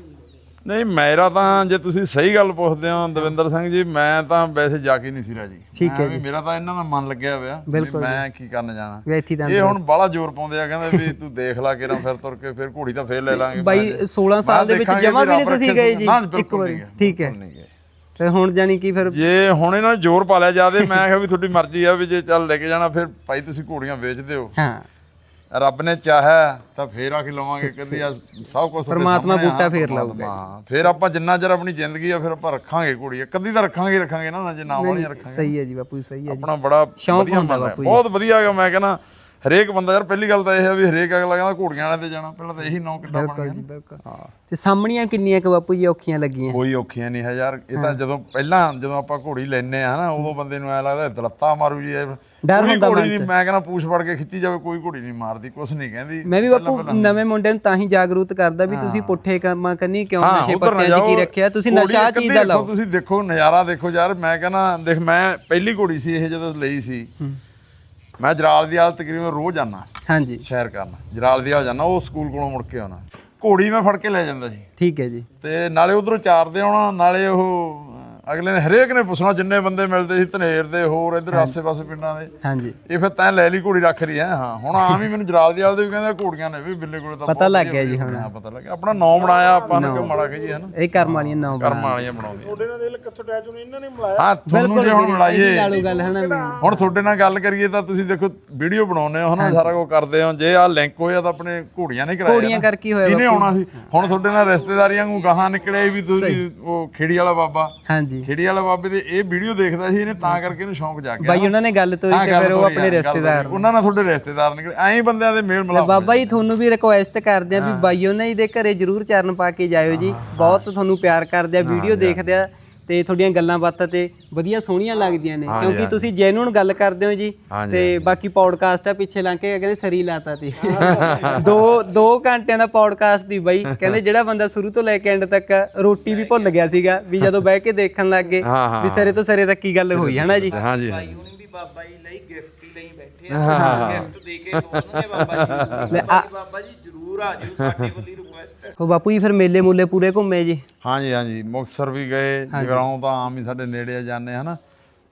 ਨਹੀਂ ਮੇਰਾ ਤਾਂ ਜੇ ਤੁਸੀਂ ਸਹੀ ਗੱਲ ਪੁੱਛਦੇ ਹੋ ਦਵਿੰਦਰ ਸਿੰਘ ਜੀ ਮੈਂ ਤਾਂ ਵੈਸੇ ਜਾ ਕੇ ਨਹੀਂ ਸੀ ਰਾਜੀ। ਠੀਕ ਮੈਂ ਵੀ ਮੇਰਾ ਤਾਂ ਇਹਨਾਂ ਨਾਲ ਮਨ ਲੱਗਿਆ ਹੋਇਆ ਮੈਂ ਕੀ ਕਰਨ ਜਾਣਾ। ਇਹ ਹੁਣ ਬਾਹਲਾ ਜ਼ੋਰ ਪਾਉਂਦੇ ਆ ਕਹਿੰਦੇ ਵੀ ਤੂੰ ਦੇਖ ਲਾ ਕਿਰਾਂ ਫਿਰ ਤੁਰ ਕੇ ਫਿਰ ਘੋੜੀ ਤਾਂ ਫੇਰ ਲੈ ਲਾਂਗੇ। ਬਾਈ ਮੈਂ 16 ਸਾਲ ਦੇ ਵਿੱਚ ਜਮਾ ਵੀ ਨਹੀਂ ਤੁਸੀਂ ਗਏ ਜੀ ਇੱਕ ਵਾਰੀ। ਠੀਕ ਹੈ। ਤੇ ਹੁਣ ਜਾਨੀ ਕੀ ਫਿਰ ਜੇ ਹੁਣ ਇਹਨਾਂ ਨੇ ਜ਼ੋਰ ਪਾ ਲਿਆ ਜਿਆਦੇ ਮੈਂ ਕਿਹਾ ਵੀ ਤੁਹਾਡੀ ਮਰਜ਼ੀ ਆ ਵੀ ਜੇ ਚੱਲ ਲੈ ਕੇ ਜਾਣਾ ਫਿਰ ਭਾਈ ਤੁਸੀਂ ਘੋੜੀਆਂ ਵੇਚ ਦਿਓ ਹਾਂ। ਰੱਬ ਨੇ ਚਾਹਿਆ ਤਾਂ ਫੇਰ ਆ ਕੇ ਲਵਾਂਗੇ ਕਦੀ ਆ ਸਭ ਕੁਝ ਪਰਮਾਤਮਾ ਬੂਟਾ ਫੇਰ ਲਾਊਗਾ। ਹਾਂ ਫਿਰ ਆਪਾਂ ਜਿੰਨਾ ਚਿਰ ਆਪਣੀ ਜ਼ਿੰਦਗੀ ਆ ਫਿਰ ਆਪਾਂ ਰੱਖਾਂਗੇ ਘੋੜੀ ਕਦੀ ਤਾਂ ਰੱਖਾਂਗੇ ਰੱਖਾਂਗੇ ਨਾ ਜੇ ਨਾ ਵਾਲੀਆਂ ਰੱਖਾਂਗੇ। ਸਹੀ ਹੈ ਜੀ ਬਾਪੂ ਸਹੀ ਹੈ ਜੀ। ਆਪਣਾ ਬੜਾ ਵਧੀਆ ਮਨ ਹੈ। ਬਹੁਤ ਵਧੀਆ ਹੈਗਾ ਮੈਂ ਕਹਿੰਦਾ ਹਰੇਕ ਬੰਦਾ ਯਾਰ ਪਹਿਲੀ ਗੱਲ ਤਾਂ ਇਹ ਹੈ ਵੀ ਹਰੇਕ ਅਗਲਾ ਕਹਿੰਦਾ ਘੋੜੀਆਂ ਵਾਲੇ ਤੇ ਜਾਣਾ ਪਹਿਲਾਂ ਤਾਂ ਇਹੀ ਨੌ ਕਿੱਡਾ ਬਣ ਗਿਆ ਹਾਂ। ਤੇ ਸਾਹਮਣੀਆਂ ਕਿੰਨੀਆਂ ਕੁ ਬਾਪੂ ਜੀ ਔਖੀਆਂ ਲੱਗੀਆਂ? ਕੋਈ ਔਖੀਆਂ ਨਹੀਂ ਹੈ ਯਾਰ ਇਹ ਤਾਂ ਜਦੋਂ ਪਹਿਲਾਂ ਜਦੋਂ ਆਪਾਂ ਘੋੜੀ ਲੈਨੇ ਆ ਹਨਾ ਉਦੋਂ ਬੰਦੇ ਨੂੰ ਐ ਲੱਗਦਾ ਦਲੱਤਾ ਮਾਰੂ ਜੀ ਇਹ ਡਰ ਹੁੰਦਾ ਘੋੜੀ ਨਹੀਂ ਮੈਂ ਕਹਿੰਦਾ ਪੂਛ ਫੜ ਕੇ ਖਿੱਚੀ ਜਾਵੇ ਕੋਈ ਘੋੜੀ ਨਹੀਂ ਮਾਰਦੀ ਕੁਛ ਨਹੀਂ ਕਹਿੰਦੀ। ਮੈਂ ਵੀ ਬਾਪੂ ਨਵੇਂ ਮੁੰਡੇ ਨੂੰ ਤਾਂ ਹੀ ਜਾਗਰੂਕ ਕਰਦਾ ਵੀ ਤੁਸੀਂ ਪੁੱਠੇ ਕੰਮਾਂ ਕਰਨੀ ਕਿਉਂ ਨਸ਼ੇ ਪੱਤਿਆਂ 'ਚ ਕੀ ਰੱਖਿਆ? ਤੁਸੀਂ ਨਸ਼ਾ ਚੀਜ਼ ਦਾ ਲਾਓ। ਤੁਸੀਂ ਦੇਖੋ ਨਜ਼ਾਰਾ ਦੇਖੋ ਯਾਰ ਮੈਂ ਕਹਿੰਦਾ ਦੇਖ ਮੈਂ ਪਹਿਲੀ ਘੋੜੀ ਸੀ ਇਹ ਜਦੋਂ ਲਈ ਸੀ। ਮੈਂ ਜਰਾਲ ਦੀ ਹਾਲ ਤਕਰੀਬਨ ਰੋਜ਼ ਜਾਣਾ ਹਾਂਜੀ। ਸ਼ਹਿਰ ਕਰਨ। ਜਰਾਲ ਦੀ ਹਾਲ ਜਾਣਾ ਉਹ ਸਕੂਲ ਕੋਲੋਂ ਮੁੜ ਕੇ ਆਉਣਾ ਘੋੜੀ ਮੈਂ ਫੜ ਕੇ ਲੈ ਜਾਂਦਾ ਸੀ। ਠੀਕ ਹੈ ਜੀ। ਤੇ ਨਾਲੇ ਉਧਰੋਂ ਚਾਰਦੇ ਆਉਣਾ ਨਾਲੇ ਉਹ ਅਗਲੇ ਨੇ ਹਰੇਕ ਨੇ ਪੁੱਛਣਾ ਜਿੰਨੇ ਬੰਦੇ ਮਿਲਦੇ ਸੀ ਧਨੇਰ ਦੇ ਹੋਰ ਇੱਧਰ ਆਸੇ-ਪਾਸੇ ਪਿੰਡਾਂ ਦੇ। ਹਾਂਜੀ। ਇਹ ਫਿਰ ਤੈਂ ਲੈ ਲਈ ਘੋੜੀ ਰੱਖ ਰਹੀ ਹੈ? ਹਾਂ ਹੁਣ ਆਮ ਹੀ ਮੈਨੂੰ ਜਰਾਲ ਦੀ ਹਾਲ ਦੇ ਵੀ ਕਹਿੰਦੇ ਘੋੜੀਆਂ ਨੇ ਵੀ ਬਿੱਲੇ ਕੋਲੇ ਤਾਂ ਪਤਾ ਲੱਗ ਗਿਆ ਜੀ ਹਾਂ ਪਤਾ ਲੱਗ ਗਿਆ ਆਪਣਾ ਨਾਂ ਬਣਾਇਆ ਆਪਾਂ ਨੇ ਕਿਉਂ ਮਾੜਾ ਕਹੀਏ ਹਨਾ ਇਹ ਕਰਮ ਵਾਲੀਆਂ ਨਾ ਕਰਮਾਂ ਵਾਲੀਆਂ ਬਣਾਉਂਦੀਆਂ ਤੁਹਾਡੇ ਨਾਲ ਦਿਲ ਕਿੱਥੋਂ ਅਟੈਚ ਹੋਣੇ ਇਹਨਾਂ ਨੇ ਮਿਲਾਇਆ ਹਾਂ ਤੁਹਾਨੂੰ ਜੇ ਹੁਣ ਮਿਲਾਈਏ। ਹੁਣ ਤੁਹਾਡੇ ਨਾਲ ਗੱਲ ਕਰੀਏ ਤਾਂ ਤੁਸੀਂ ਦੇਖੋ ਵੀਡੀਓ ਬਣਾਉਂਦੇ ਹੋ ਹਨਾ ਸਾਰਾ ਕੁਝ ਕਰਦੇ ਹੋ ਜੇ ਆ ਲਿੰਕ ਹੋਇਆ ਤਾਂ ਆਪਣੇ ਘੋੜੀਆਂ ਨਹੀਂ ਕਰਾਇਆ। ਘੋੜੀਆਂ ਕਰਕੇ ਹੋਇਆ ਕਿਹਨੇ ਆਉਣਾ ਸੀ? ਹੁਣ ਤੁਹਾਡੇ ਨਾਲ ਰਿਸ਼ਤੇਦਾਰੀਆਂ ਨੂੰ ਗਾਹਾਂ ਨਿਕਲੇ ਵੀ ਤੁਸੀਂ ਉਹ ਖੇੜੀ ਵਾਲਾ ਬਾਬਾ। ਹਾਂਜੀ। ਖੇੜੀ ਵਾਲਾ ਬਾਬੇ ਦੇ ਇਹ ਵੀਡੀਓ ਦੇਖਦਾ ਸੀ ਇਹਨੇ ਤਾਂ ਕਰਕੇ ਇਹਨੂੰ ਸ਼ੌਂਕ ਜਾਗ ਗਿਆ ਬਾਈ ਉਹਨਾਂ ਨੇ ਗੱਲ ਤੋਰੀ ਤੇ ਗੱਲ ਫਿਰ ਉਹ ਆਪਣੇ ਰਿਸ਼ਤੇਦਾਰ। ਉਹਨਾਂ ਨਾਲ ਤੁਹਾਡੇ ਰਿਸ਼ਤੇਦਾਰ ਨਿਕਲੇ। ਐਂ ਬੰਦਿਆਂ ਦੇ ਮੇਲ ਮਿਲਾਪ ਬਾਬਾ ਜੀ ਤੁਹਾਨੂੰ ਵੀ ਰਿਕੁਐਸਟ ਕਰਦੇ ਆ ਵੀ ਬਾਈ ਉਹਨਾਂ ਜੀ ਦੇ ਘਰੇ ਜਰੂਰ ਚਰਨ ਪਾ ਕੇ ਜਾਇਓ ਜੀ। ਬਹੁਤ ਤੁਹਾਨੂੰ ਪਿਆਰ ਕਰਦੇ ਆ ਵੀਡੀਓ ਦੇਖਦੇ ਆ। ਤੇ ਤੁਹਾਡੀਆਂ ਗੱਲਾਂ ਬਾਤਾਂ ਤੇ ਵਧੀਆ ਸੋਹਣੀਆਂ ਲੱਗਦੀਆਂ ਨੇ ਕਿਉਂਕਿ ਤੁਸੀਂ ਜੈਨੂਨ ਗੱਲ ਕਰਦੇ ਹੋ ਜੀ ਹਾਂਜੀ, ਤੇ ਬਾਕੀ ਪੌਡਕਾਸਟ ਆ ਪਿੱਛੇ ਲੰਘ ਕੇ ਕਹਿੰਦੇ ਸਰੀ ਲਾਤਾ ਤੀ। ਦੋ ਦੋ ਘੰਟਿਆਂ ਦਾ ਪੌਡਕਾਸਟ ਦੀ ਬਾਈ ਕਹਿੰਦੇ ਜਿਹੜਾ ਬੰਦਾ ਸ਼ੁਰੂ ਤੋਂ ਲੈ ਕੇ ਐਂਡ ਤੱਕ ਰੋਟੀ ਵੀ ਭੁੱਲ ਗਿਆ ਸੀਗਾ ਵੀ ਜਦੋਂ ਬਹਿ ਕੇ ਦੇਖਣ ਲੱਗ ਗਏ ਹਾਂ, ਹਾਂ, ਵੀ ਸਰੇ ਤੋਂ ਸਰੇ ਤੱਕ ਕੀ ਗੱਲ ਹੋਈ ਹਨਾ ਜੀ? ਹਾਂਜੀ ਭਾਈ ਹੁਣੀ ਵੀ ਬਾਬਾ ਜੀ ਲਈ ਗਿਫਟ ਹੀ ਲਈ ਬੈਠੇ ਆ। ਗਿਫਟ ਦੇ ਕੇ ਤੋਰਨਗੇ ਬਾਬਾ ਜੀ। ਨੂੰ ਲੈ ਆ- ਬਾਬਾ ਜੀ ਜਰੂਰ ਆ ਜਿਓ ਸਾਡੇ ਵੱਲੀ ਹੈ। ਉਹ ਬਾਪੂ ਜੀ ਫਿਰ ਮੇਲੇ ਮੂਲੇ ਪੂਰੇ ਘੁੰਮੇ ਜੀ? ਹਾਂਜੀ ਹਾਂਜੀ। ਮੁਕਤਸਰ ਵੀ ਗਏ ਜਗਰਾਉਂ ਤਾਂ ਆਮ ਹੀ ਸਾਡੇ ਨੇੜੇ ਆ ਜਾਂਦੇ ਹਨਾ।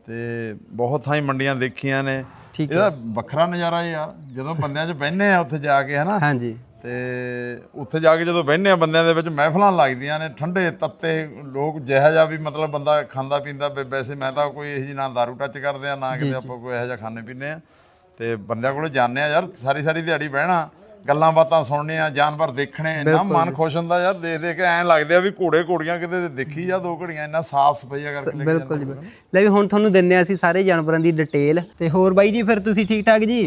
ਤੇ ਬਹੁਤ ਥਾਈਂ ਮੰਡੀਆਂ ਦੇਖੀਆਂ ਨੇ। ਇਹਦਾ ਵੱਖਰਾ ਨਜ਼ਾਰਾ ਯਾਰ ਜਦੋਂ ਬੰਦਿਆਂ 'ਚ ਬਹਿੰਦੇ ਆ ਉੱਥੇ ਜਾ ਕੇ ਹਨਾ। ਹਾਂਜੀ। ਤੇ ਉੱਥੇ ਜਾ ਕੇ ਜਦੋਂ ਬਹਿੰਦੇ ਆ ਬੰਦਿਆਂ ਦੇ ਵਿੱਚ ਮਹਿਫਲਾਂ ਲੱਗਦੀਆਂ ਨੇ ਠੰਡੇ ਤੱਤੇ ਲੋਕ ਜਿਹੋ ਜਿਹਾ ਵੀ ਮਤਲਬ ਬੰਦਾ ਖਾਂਦਾ ਪੀਂਦਾ ਵੈਸੇ ਮੈਂ ਤਾਂ ਕੋਈ ਇਹੋ ਜਿਹੀ ਨਾ ਦਾਰੂ ਟੱਚ ਕਰਦੇ ਆ ਨਾ ਕਿਤੇ ਆਪਾਂ ਕੋਈ ਇਹੋ ਜਿਹਾ ਖਾਣੇ ਪੀਂਦੇ ਆ। ਤੇ ਬੰਦਿਆਂ ਕੋਲੇ ਜਾਂਦੇ ਆ ਯਾਰ ਸਾਰੀ ਸਾਰੀ ਦਿਹਾੜੀ ਬਹਿਣਾ। ਗੱਲਾਂ ਬਾਤਾਂ ਸੁਣਨੀਆਂ ਜਾਨਵਰ ਦੇਖਣੇ ਇੰਨਾ ਮਨ ਖੁਸ਼ ਹੁੰਦਾ ਯਾਰ ਦੇਖ ਦੇਖ ਕੇ ਐਂ ਲੱਗਦੇ ਆ ਵੀ ਘੋੜੇ ਘੋੜੀਆਂ ਕਿਤੇ ਦੇਖੀ ਜਾ ਦੋ ਘੜੀਆਂ ਇੰਨਾ ਸਾਫ਼ ਸਫਾਈਆ ਕਰਕੇ ਬਿਲਕੁਲ ਜੀ। ਲੈ ਵੀ ਹੁਣ ਤੁਹਾਨੂੰ ਦਿੰਨੇ ਆ ਅਸੀਂ ਸਾਰੇ ਜਾਨਵਰਾਂ ਦੀ ਡਿਟੇਲ। ਤੇ ਹੋਰ ਬਾਈ ਜੀ ਫਿਰ ਤੁਸੀਂ ਠੀਕ ਠਾਕ ਜੀ?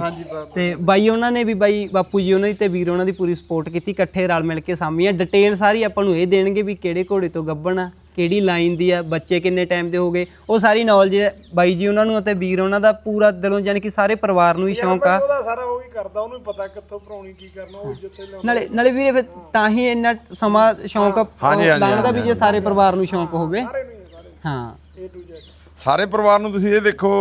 ਤੇ ਬਾਈ ਉਹਨਾਂ ਨੇ ਵੀ ਬਾਈ ਬਾਪੂ ਜੀ ਉਹਨਾਂ ਦੀ ਤੇ ਵੀਰ ਉਹਨਾਂ ਦੀ ਪੂਰੀ ਸਪੋਰਟ ਕੀਤੀ ਇਕੱਠੇ ਰਲ ਮਿਲ ਕੇ ਸਾਮੀਆਂ ਡਿਟੇਲ ਸਾਰੀ ਆਪਾਂ ਨੂੰ ਇਹ ਦੇਣਗੇ ਵੀ ਕਿਹੜੇ ਘੋੜੇ ਤੋਂ ਗੱਭਣ ਆ। ਕਿਹੜੀ ਲਾਈਨ ਦੀ ਆ ਬੱਚੇ ਕਿੰਨੇ ਟਾਈਮ ਦੇ ਹੋ ਗਏ ਉਹ ਸਾਰੀ ਨੌਲੇਜ ਬਾਈ ਜੀ ਉਹਨਾਂ ਨੂੰ ਅਤੇ ਵੀਰ ਉਹਨਾਂ ਦਾ ਪੂਰਾ ਦਿਲੋਂ ਯਾਨੀ ਕਿ ਸਾਰੇ ਪਰਿਵਾਰ ਨੂੰ ਹੀ ਸ਼ੌਂਕ ਆ। ਉਹਦਾ ਸਾਰਾ ਉਹ ਹੀ ਕਰਦਾ ਉਹਨੂੰ ਵੀ ਪਤਾ ਕਿੱਥੋਂ ਭਰਾਉਣੀ ਕੀ ਕਰਨਾ ਉਹ ਜਿੱਥੇ ਲਿਆਉਣਾ ਨਾਲੇ ਨਾਲੇ ਵੀਰੇ ਫਿਰ ਤਾਂ ਹੀ ਇੰਨਾ ਸਮਾਂ ਸ਼ੌਂਕ ਲੱਗਦਾ ਵੀ ਜੇ ਸਾਰੇ ਪਰਿਵਾਰ ਨੂੰ ਸ਼ੌਂਕ ਹੋਵੇ। ਹੀ ਆ, ਸਾਰੇ ਪਰਿਵਾਰ ਨੂੰ ਤੁਸੀਂ ਇਹ ਦੇਖੋ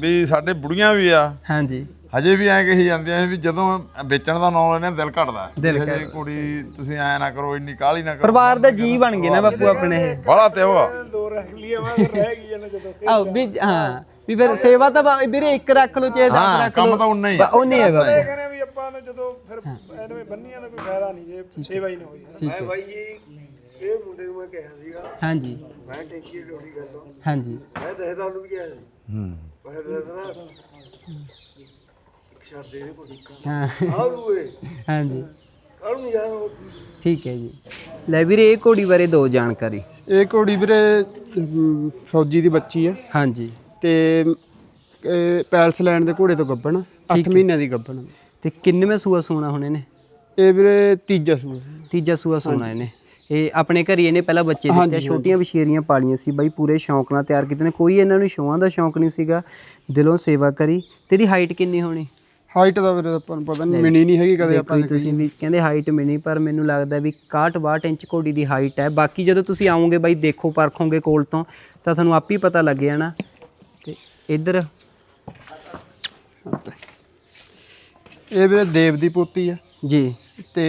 ਵੀ ਸਾਡੇ ਬੁੜੀਆਂ ਵੀ ਆ। ਹਾਂਜੀ। ਹਜੇ ਵੀ ਐਂ ਕਹੀ ਜਾਂਦੀਆਂ ਵੀ ਜਦੋਂ ਵੇਚਣ ਦਾ ਨਾਮ ਲੈਣੇ ਦਿਲ ਘਟਦਾ। ਦਿਲ ਹਜੇ ਕੁੜੀ ਤੁਸੀਂ ਐਂ ਨਾ ਕਰੋ ਇੰਨੀ ਕਾਹਲੀ ਨਾ ਕਰੋ। ਪਰਿਵਾਰ ਦਾ ਜੀ ਬਣ ਗਏ ਨਾ ਬਾਪੂ ਆਪਣੇ। ਇਹ ਬੜਾ ਤੇ ਉਹ ਆ। ਦੋ ਰੱਖ ਲਈਏ ਫਿਰ ਰਹਿ ਗਈ ਜਨ ਜਦੋਂ ਆਓ ਵੀ ਹਾਂ ਵੀ ਫਿਰ ਸੇਵਾ ਤਾਂ ਵੀਰੇ ਇੱਕ ਰੱਖ ਲਓ ਚਾਹੇ 10 ਹਾਂ ਰੱਖ ਲਓ। ਕੰਮ ਤਾਂ ਉਨਾ ਹੀ ਆ। ਉਹ ਨਹੀਂ ਹੈ ਬਾਬੂ ਇਹ ਕਹਿੰਦੇ ਵੀ ਆਪਾਂ ਨੂੰ ਜਦੋਂ ਫਿਰ ਐਵੇਂ ਬੰਨੀਆਂ ਦਾ ਕੋਈ ਫਾਇਦਾ ਨਹੀਂ ਜੇ ਸੇਵਾ ਹੀ ਨਾ ਹੋਈ। ਠੀਕ ਹੈ। ਭਾਈ ਜੀ ਇਹ ਮੁੰਡੇ ਨੂੰ ਮੈਂ ਕਿਹਾ ਸੀਗਾ ਹਾਂਜੀ। ਮੈਂ ਟੈਂਕੀ ਕਰ ਲਓ। ਹਾਂਜੀ। ਮੈਂ ਦੱਸਦਾ ਉਹਨੂੰ ਵੀ ਕਿਹਾ ਸੀ। ਹੂੰ। ਮੈਂ ਦੱਸਦਾ ਦੇ ਦੇ ਹਾਂ। ਹਾਂਜੀ। ਠੀਕ ਹੈ ਜੀ। ਲੈ ਵੀਰੇ ਇਹ ਘੋੜੀ ਬਾਰੇ ਦੋ ਜਾਣਕਾਰੀ। ਇਹ ਘੋੜੀ ਵੀਰੇ ਅਮ, ਫੌਜੀ ਦੀ ਬੱਚੀ ਆ। ਹਾਂਜੀ। ਤੇ ਇਹ ਪੈਲਸ ਲੈਂਡ ਦੇ ਘੋੜੇ ਤੋਂ ਗੱਭਣ। 8 ਮਹੀਨਿਆਂ ਦੀ ਗੱਭਣ। ਤੇ ਕਿੰਨਵੇਂ ਸੂਆ ਸੋਣਾ ਹੁਣ ਇਹਨੇ? ਇਹ ਵੀਰੇ ਤੀਜਾ ਸੂਆ। ਤੀਜਾ ਸੂਆ ਸੋਣਾ ਇਹਨੇ। ਇਹ ਆਪਣੇ ਘਰ ਇਹਨੇ ਪਹਿਲਾਂ ਬੱਚੇ ਦਿੱਤੇ ਆ, ਛੋਟੀਆਂ ਵਿਸ਼ੇਰੀਆਂ ਪਾਲੀਆਂ ਸੀ। ਬਾਈ ਪੂਰੇ ਸ਼ੌਂਕ ਨਾਲ ਤਿਆਰ ਕੀਤੇ ਨੇ। ਕੋਈ ਇਹਨਾਂ ਨੂੰ ਸ਼ੋਆਂ ਦਾ ਸ਼ੌਂਕ ਨਹੀਂ ਸੀਗਾ। ਦਿਲੋਂ ਸੇਵਾ ਕਰੀ। ਤੇ ਇਹਦੀ ਹਾਈਟ ਕਿੰਨੀ ਹੋਣੀ? ਹਾਈਟ ਦਾ ਵੀਰੇ ਆਪਾਂ ਨੂੰ ਪਤਾ ਨਹੀਂ ਮਿਣੀ ਨਹੀਂ ਹੈਗੀ ਕਦੇ ਆਪਾਂ ਦੇਖੋ ਨੇ ਤੁਸੀਂ ਵੀ ਕਹਿੰਦੇ ਹਾਈਟ ਮਿਨੀ ਪਰ ਮੈਨੂੰ ਲੱਗਦਾ ਵੀ 61 62 ਇੰਚ ਘੋੜੀ ਦੀ ਹਾਈਟ ਹੈ। ਬਾਕੀ ਜਦੋਂ ਤੁਸੀਂ ਆਓਗੇ ਬਾਈ ਦੇਖੋ ਪਰਖੋਗੇ ਕੋਲ ਤੋਂ ਤਾਂ ਤੁਹਾਨੂੰ ਆਪੇ ਹੀ ਪਤਾ ਲੱਗ ਜਾਣਾ। ਤੇ ਇੱਧਰ ਇਹ ਵੀਰੇ ਦੇਵ ਦੀ ਪੋਤੀ ਆ। ਜੀ। ਤੇ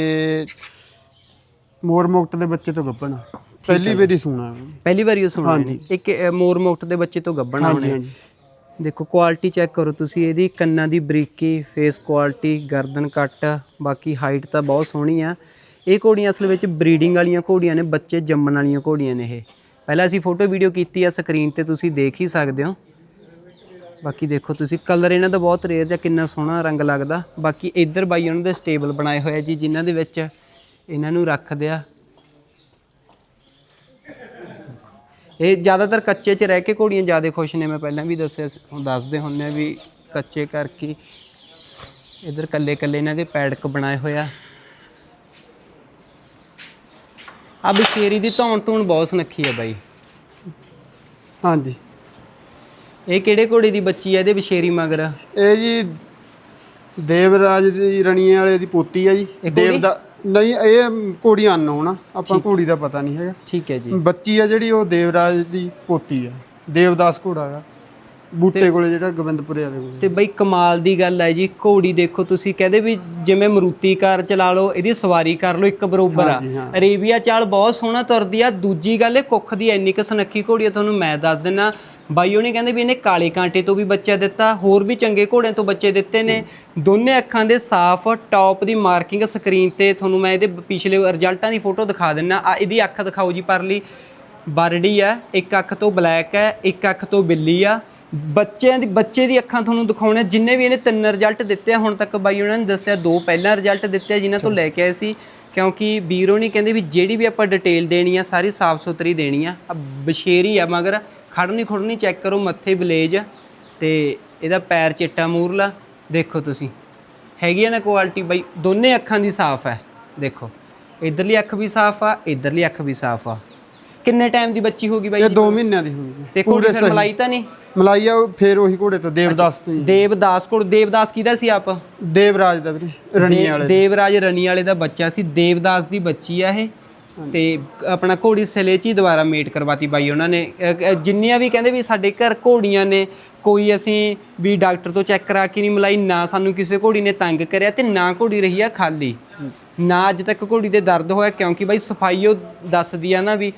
ਮੋਰ ਮੁਕਟ ਦੇ ਬੱਚੇ ਤੋਂ ਗੱਭਣ ਆ। ਪਹਿਲੀ ਵਾਰੀ ਸੁਣਾ ਪਹਿਲੀ ਵਾਰੀ ਉਹ ਸੁਣਿਆ ਨੇ ਇੱਕ ਅ, ਮੋਰ ਮੁਕਟ ਦੇ ਬੱਚੇ ਤੋਂ ਹਾਂਜੀ ਆਉਣੇ ਹਾਂਜੀ। ਦੇਖੋ ਕੁਆਲਿਟੀ ਚੈੱਕ ਕਰੋ ਤੁਸੀਂ, ਇਹਦੀ ਕੰਨਾਂ ਦੀ ਬਰੀਕੀ ਫੇਸ ਕੁਆਲਿਟੀ ਗਰਦਨ ਕੱਟ, ਬਾਕੀ ਹਾਈਟ ਤਾਂ ਬਹੁਤ ਸੋਹਣੀ ਆ। ਇਹ ਘੋੜੀਆਂ ਅਸਲ ਵਿੱਚ ਬਰੀਡਿੰਗ ਵਾਲੀਆਂ ਘੋੜੀਆਂ ਨੇ, ਬੱਚੇ ਜੰਮਣ ਵਾਲੀਆਂ ਘੋੜੀਆਂ ਨੇ ਇਹ। ਪਹਿਲਾਂ ਅਸੀਂ ਫੋਟੋ ਵੀਡੀਓ ਕੀਤੀ ਆ ਸਕਰੀਨ ਤੇ ਤੁਸੀਂ ਦੇਖ ਹੀ ਸਕਦੇ ਹੋ। ਬਾਕੀ ਦੇਖੋ ਤੁਸੀਂ ਕਲਰ ਇਹਨਾਂ ਦਾ ਬਹੁਤ ਰੇਅਰ ਜਾਂ ਕਿੰਨਾ ਸੋਹਣਾ ਰੰਗ ਲੱਗਦਾ। ਬਾਕੀ ਇੱਧਰ ਬਾਈ ਉਹਨਾਂ ਦੇ ਸਟੇਬਲ ਬਣਾਏ ਹੋਏ ਜੀ, ਜਿਨ੍ਹਾਂ ਦੇ ਵਿੱਚ ਇਹਨਾਂ ਨੂੰ ਰੱਖਦੇ ਆ। ਇਹ ਜ਼ਿਆਦਾਤਰ ਕੱਚੇ 'ਚ ਰਹਿ ਕੇ ਘੋੜੀਆਂ ਜ਼ਿਆਦਾ ਖੁਸ਼ ਨੇ ਮੈਂ ਪਹਿਲਾਂ ਵੀ ਦੱਸਿਆ ਹੁਣ ਦੱਸਦੇ ਹੁੰਨੇ ਆ ਵੀ ਕੱਚੇ ਕਰਕੇ ਇਧਰ ਕੱਲੇ ਕੱਲੇ ਇਹਨਾਂ ਦੇ ਪੈੜਕ ਬਣਾਏ ਹੋਇਆ ਆ। ਬਸ਼ੇਰੀ ਦੀ ਧੌਣ ਧੂਣ ਬਹੁਤ ਸੁਨੱਖੀ ਆ ਬਾਈ। ਹਾਂਜੀ। ਇਹ ਕਿਹੜੇ ਘੋੜੇ ਦੀ ਬੱਚੀ ਆ ਇਹਦੇ ਬਸ਼ੇਰੀ ਮਗਰ? ਇਹ ਜੀ ਦੇਵਰਾਜ ਦੀ ਰਣੀਏ ਵਾਲੇ ਦੀ ਪੋਤੀ ਆ ਜੀ। ਇਹ ਘੋੜੀ? ਦੇਵ ਦਾ ਨਹੀਂ ਇਹ ਘੋੜੀ ਅਨਨੋਨ ਆ। ਆਪਾਂ ਘੋੜੀ ਦਾ ਪਤਾ ਨਹੀਂ ਹੈਗਾ। ਠੀਕ ਹੈ ਜੀ। ਬੱਚੀ ਆ ਜਿਹੜੀ ਉਹ ਦੇਵਰਾਜ ਦੀ ਪੋਤੀ ਆ। ਦੇਵਦਾਸ ਘੋੜਾ ਹੈਗਾ ਬੂਟੇ ਕੋਲੇ ਜਿਹੜਾ ਗੋਬਿੰਦਪੁਰੇ ਵਾਲੇ ਕੋਲੇ। ਤੇ ਬਈ ਕਮਾਲ ਦੀ ਗੱਲ ਹੈ ਜੀ ਘੋੜੀ ਦੇਖੋ ਤੁਸੀਂ ਕਹਦੇ ਵੀ ਜਿਵੇਂ ਮਰੂਤੀ ਕਾਰ ਚਲਾ ਲਓ ਇਹਦੀ ਸਵਾਰੀ ਕਰ ਲਓ ਇੱਕ ਬਰੋਬਰ ਆ। ਹਾਂਜੀ, ਹਾਂ। ਅਰੇਬੀਆ ਚਾਲ ਬਹੁਤ ਸੋਹਣਾ ਤੁਰਦੀ ਆ ਦੂਜੀ ਗੱਲ ਇਹ ਕੁੱਖ ਦੀ ਇੰਨੀ ਕੁ ਸੁਨੱਖੀ ਘੋੜੀ ਆ ਤੁਹਾਨੂੰ ਮੈਂ ਦੱਸ ਦਿੰਨਾ। ਬਾਈ ਉਹਨੇ ਕਹਿੰਦੇ ਵੀ ਇਹਨੇ ਕਾਲੇ ਕਾਂਟੇ ਤੋਂ ਵੀ ਬੱਚਾ ਦਿੱਤਾ ਹੋਰ ਵੀ ਚੰਗੇ ਘੋੜਿਆਂ ਤੋਂ ਬੱਚੇ ਦਿੱਤੇ ਨੇ। ਦੋਨੇ ਅੱਖਾਂ ਦੇ ਸਾਫ਼ ਟੌਪ ਦੀ ਮਾਰਕਿੰਗ ਸਕਰੀਨ ਤੇ ਤੁਹਾਨੂੰ ਮੈਂ ਇਹਦੇ ਪਿਛਲੇ ਰਿਜ਼ਲਟਾਂ ਦੀ ਫੋਟੋ ਦਿਖਾ ਦਿੰਨਾ। ਆ ਇਹਦੀ ਅੱਖ ਦਿਖਾਓ ਜੀ ਪਰਲੀ। ਬਰਡੀ ਆ ਇੱਕ ਅੱਖ ਤੋਂ ਬਲੈਕ ਹੈ ਇੱਕ ਅੱਖ ਤੋਂ ਬਿੱਲੀ ਆ। ਬੱਚਿਆਂ ਦੀ ਬੱਚੇ ਦੀ ਅੱਖਾਂ ਤੁਹਾਨੂੰ ਦਿਖਾਉਣੇ ਜਿੰਨੇ ਵੀ ਇਹਨੇ ਤਿੰਨ ਰਿਜ਼ਲਟ ਦਿੱਤੇ ਆ ਹੁਣ ਤੱਕ ਬਾਈ ਉਹਨਾਂ ਨੇ ਦੱਸਿਆ ਦੋ ਪਹਿਲਾਂ ਰਿਜ਼ਲਟ ਦਿੱਤੇ ਆ ਜਿਨ੍ਹਾਂ ਤੋਂ ਲੈ ਕੇ ਆਏ ਸੀ। ਕਿਉਂਕਿ ਵੀਰੋ ਨਹੀਂ ਕਹਿੰਦੇ ਵੀ ਜਿਹੜੀ ਵੀ ਆਪਾਂ ਡਿਟੇਲ ਦੇਣੀ ਆ ਸਾਰੀ ਸਾਫ਼ ਸੁਥਰੀ ਦੇਣੀ ਆ। ਆ ਬਸ਼ੇਰੀ ਆ ਮਗਰ ਖੜਨੀ ਖੁੜਨੀ ਚੈੱਕ ਕਰੋ ਮੱਥੇ ਬਲੇਜ ਤੇ ਇਹਦਾ ਪੈਰ ਚਿੱਟਾ ਮੂਰਲਾ ਦੇਖੋ ਤੁਸੀਂ। ਹੈਗੀ ਆ ਨਾ ਕੁਆਲਿਟੀ ਬਾਈ ਦੋਨੇ ਅੱਖਾਂ ਦੀ ਸਾਫ਼ ਹੈ ਦੇਖੋ ਇਧਰਲੀ ਅੱਖ ਵੀ ਸਾਫ਼ ਆ ਇਧਰਲੀ ਅੱਖ ਵੀ ਸਾਫ਼ ਆ। ਕਿੰਨੇ ਟਾਈਮ ਦੀ ਬੱਚੀ ਹੋਗੀ ਬਾਈ ਇਹ ਜੀ? 2 ਮਹੀਨਿਆਂ ਦੀ ਹੋਈ ਤੇ ਘੋੜੀ ਫਿਰ ਮਲਾਈ ਤਾਂ ਨਹੀਂ? ਮਲਾਈਆ ਫੇਰ ਉਹੀ ਘੋੜੇ ਤੋਂ ਦੇਵਦਾਸ ਤੋਂ ਹੀ ਦੇਵਦਾਸ ਕੋਲ ਦੇਵਦਾਸ ਕਿਹਦਾ ਸੀ ਆਪ? ਦੇਵਰਾਜ ਦਾ ਵੀਰੇ ਰਣੀਏ ਦੇ- ਵਾਲੇ। ਦੇਵਰਾਜ ਰਣੀ ਵਾਲੇ ਦਾ ਬੱਚਾ ਸੀ ਦੇਵਦਾਸ ਦੀ ਬੱਚੀ ਆ ਇਹ। ਤੇ ਆਪਣਾ ਘੋੜੀ ਸਲੇਚੀ ਦੁਆਰਾ ਮੇਟ ਕਰਵਾਤੀ ਬਾਈ ਉਹਨਾਂ ਨੇ। ਜਿੰਨੀਆਂ ਵੀ ਕਹਿੰਦੇ ਵੀ ਸਾਡੇ ਘਰ ਘੋੜੀਆਂ ਨੇ ਕੋਈ ਅਸੀਂ ਵੀ ਡਾਕਟਰ ਤੋਂ ਚੈੱਕ ਕਰਾ ਕੇ ਨਹੀਂ ਮਲਾਈ ਨਾ ਸਾਨੂੰ ਕਿਸੇ ਘੋੜੀ ਨੇ ਤੰਗ ਕਰਿਆ ਤੇ ਨਾ ਘੋੜੀ ਰਹੀ ਆ ਖਾਲੀ। ਨਾ ਅੱਜ ਤੱਕ ਘੋੜੀ ਦੇ ਦਰਦ ਹੋਇਆ ਕਿਉਂਕਿ ਬਾਈ ਸਫ਼ਾਈ ਉਹ ਦੱਸਦੀ ਆ ਨਾ ਵੀ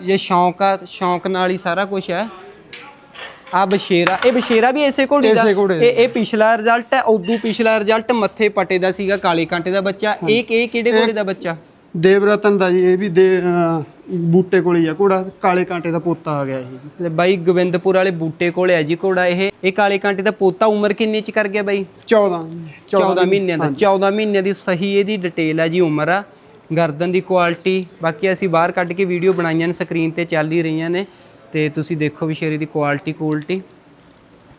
ਇਹ ਸ਼ੌਂਕ ਆ ਸ਼ੌਂਕ ਨਾਲ ਹੀ ਸਾਰਾ ਕੁਝ ਹੈ ਆ ਬਸ਼ੇਰਾ ਇਹ ਬਸ਼ੇਰਾ ਵੀ ਇਸੇ ਘੋੜੀ ਦਾ? ਇਸੇ ਘੋੜੇ ਦਾ। ਇਹ ਇਹ ਪਿਛਲਾ ਰਿਜ਼ਲਟ ਹੈ ਉਦੋਂ ਪਿਛਲਾ ਰਿਜ਼ਲਟ ਮੱਥੇ ਪਟੇ ਦਾ ਸੀਗਾ ਕਾਲੇ ਕਾਂਟੇ ਦਾ ਬੱਚਾ। ਇਹ ਇਹ ਕਿਹੜੇ ਘੋੜੇ ਦਾ ਬੱਚਾ? ਦੇਵਰਤਨ ਦਾ ਜੀ ਇਹ ਵੀ ਦੇ ਅਹ, ਬੂਟੇ ਕੋਲੇ ਹੀ ਆ ਘੋੜਾ ਕਾਲੇ ਕਾਂਟੇ ਦਾ ਪੋਤਾ ਆ ਗਿਆ ਇਹ। ਜੀ ਬਾਈ ਗੋਬਿੰਦਪੁਰ ਵਾਲੇ ਬੂਟੇ ਕੋਲੇ ਆ ਜੀ ਘੋੜਾ ਇਹ। ਇਹ ਕਾਲੇ ਕਾਂਟੇ ਦਾ ਪੋਤਾ ਉਮਰ ਕਿੰਨੀ ਚ ਕਰ ਗਿਆ ਬਾਈ? 14 14 ਮਹੀਨਿਆਂ ਦਾ। 14 ਮਹੀਨਿਆਂ ਦੀ ਸਹੀ ਇਹਦੀ ਡਿਟੇਲ ਹੈ ਜੀ ਉਮਰ ਆ। ਗਰਦਨ ਦੀ ਕੁਆਲਿਟੀ ਬਾਕੀ ਅਸੀਂ ਬਾਹਰ ਕੱਢ ਕੇ ਵੀਡੀਓ ਬਣਾਈਆਂ ਨੇ ਸਕਰੀਨ ਤੇ ਚੱਲ ਹੀ ਰਹੀਆਂ ਨੇ। ਤੇ ਤੁਸੀਂ ਦੇਖੋ ਵੀ ਸ਼ੇਰੇ ਦੀ ਕੁਆਲਿਟੀ ਕੁਆਲਿਟੀ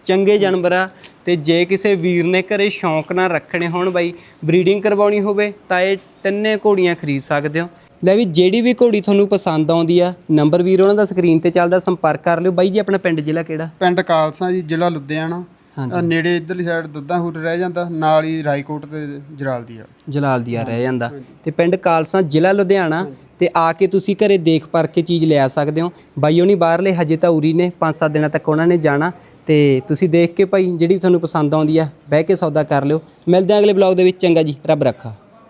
ਚੰਗੇ ਜਾਨਵਰ ਆ ਤੇ ਜੇ ਕਿਸੇ ਵੀਰ ਨੇ ਘਰੇ ਸ਼ੌਂਕ ਨਾਲ ਰੱਖਣੇ ਹੋਣ ਬਾਈ ਬਰੀਡਿੰਗ ਕਰਵਾਉਣੀ ਹੋਵੇ ਤਾਂ ਇਹ ਤਿੰਨੇ ਘੋੜੀਆਂ ਖਰੀਦ ਸਕਦੇ ਹੋ। ਲੈ ਵੀ ਜਿਹੜੀ ਵੀ ਘੋੜੀ ਤੁਹਾਨੂੰ ਪਸੰਦ ਆਉਂਦੀ ਆ ਨੰਬਰ ਵੀਰ ਉਹਨਾਂ ਦਾ ਸਕਰੀਨ ਤੇ ਚੱਲਦਾ ਸੰਪਰਕ ਕਰ ਲਿਓ। ਬਾਈ ਜੀ ਆਪਣਾ ਪਿੰਡ ਜ਼ਿਲ੍ਹਾ ਕਿਹੜਾ? ਪਿੰਡ ਕਾਲਸਾ ਜੀ ਜ਼ਿਲ੍ਹਾ ਲੁਧਿਆਣਾ। ਹਾਂਜੀ। ਅਹ, ਨੇੜੇ ਇਧਰਲੀ ਸਾਈਡ ਦੁੱਧਾਹੂਰ ਰਹਿ ਜਾਂਦਾ ਨਾਲ ਹੀ ਰਾਏਕੋਟ ਤੇ ਜਲਾਲਦੀ ਆ। ਜਲਾਲਦੀਆ ਰਹਿ ਜਾਂਦਾ। ਤੇ ਪਿੰਡ ਕਾਲਸਾ ਜ਼ਿਲ੍ਹਾ ਲੁਧਿਆਣਾ ਤੇ ਆ ਕੇ ਤੁਸੀਂ ਘਰੇ ਦੇਖ ਪਰ ਕੇ ਚੀਜ਼ ਲਿਆ ਸਕਦੇ ਹੋ। ਬਾਈ ਉਹਨੀ ਬਾਹਰਲੇ ਹਜੇ ਤਾਂ ਉਰੀ ਨੇ 5-7 ਦਿਨਾਂ ਤੱਕ ਉਹਨਾਂ ਨੇ ਜਾਣਾ। ਤੇ ਤੁਸੀਂ ਦੇਖ ਕੇ ਭਾਈ ਜਿਹੜੀ ਤੁਹਾਨੂੰ ਪਸੰਦ ਆਉਂਦੀ ਆ ਬਹਿ ਕੇ ਸੌਦਾ ਕਰ ਲਿਓ। ਮਿਲਦੇ ਹਾਂ ਅਗਲੇ ਬਲੌਗ ਦੇ ਵਿੱਚ। ਚੰਗਾ ਜੀ ਰੱਬ ਰੱਖਾ।